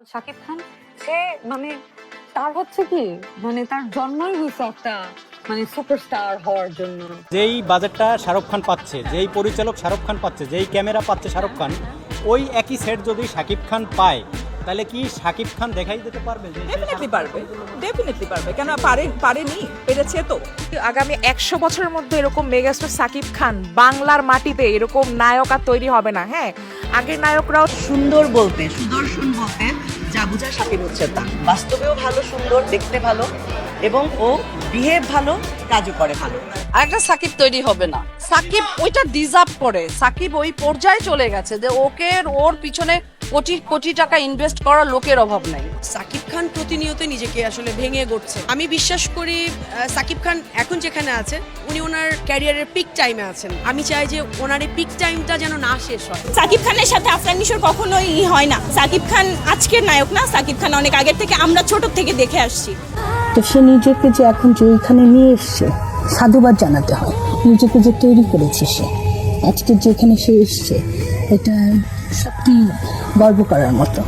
শাকিব খান সে মানে তার হচ্ছে কি মানে তার জন্মই হয়েছে একটা মানে সুপারস্টার হওয়ার জন্য। যেই বাজেটটা শাহরুখ খান পাচ্ছে যেই পরিচালক শাহরুখ খান পাচ্ছে যেই ক্যামেরা পাচ্ছে শাহরুখ খান ওই একই সেট যদি শাকিব খান পায় তাহলে কি শাকিব খান দেখাই দিতে পারবে ডেফিনেটলি পারবে ডেফিনেটলি পারবে কেন পারে পারেনি পেরেছে তো। আগামী একশো বছরের মধ্যে এরকম মেগাস্টার শাকিব খান বাংলার মাটিতে এরকম নায়ক আর তৈরি হবে না হ্যাঁ? আগের নায়করাও সুন্দর বলতে সুদর্শন বলতে যা বোঝা সাকিব হচ্ছে তা। বাস্তবেও ভালো, সুন্দর, দেখতে ভালো, এবং ও বিহেভ ভালো, কাজও করে ভালো। আর একটা সাকিব তৈরি হবে না। সাকিব ওইটা ডিজার্ভ করে। সাকিব ওই পর্যায়ে চলে গেছে যে ওকে ওর পিছনে কোটি কোটি টাকা ইনভেস্ট করার লোকের অভাব নাই। সাকিব খান প্রতিনিয়ত নিজেকে আসলে ভেঙে গড়ছে। আমি বিশ্বাস করি সাকিব খান এখন যেখানে আছে উনি ওনার ক্যারিয়ারের পিক টাইমে আছেন। আমি চাই যে ওনার এই পিক টাইমটা যেন না শেষ হয়। সাকিব খানের সাথে আফরান নিশোর কখনোই ই হয় না। সাকিব খান আজকের নায়ক না সাকিব খান অনেক আগের থেকে আমরা ছোট থেকে দেখে আসছি। তো সে নিজেকে যে এখন যে এইখানে নিয়ে এসছে সাধুবাদ জানাতে হয়। নিজেকে যে তৈরি করেছে সে আজকে যেখানে সে এসছে এটা সত্যি গর্ব করার মতো।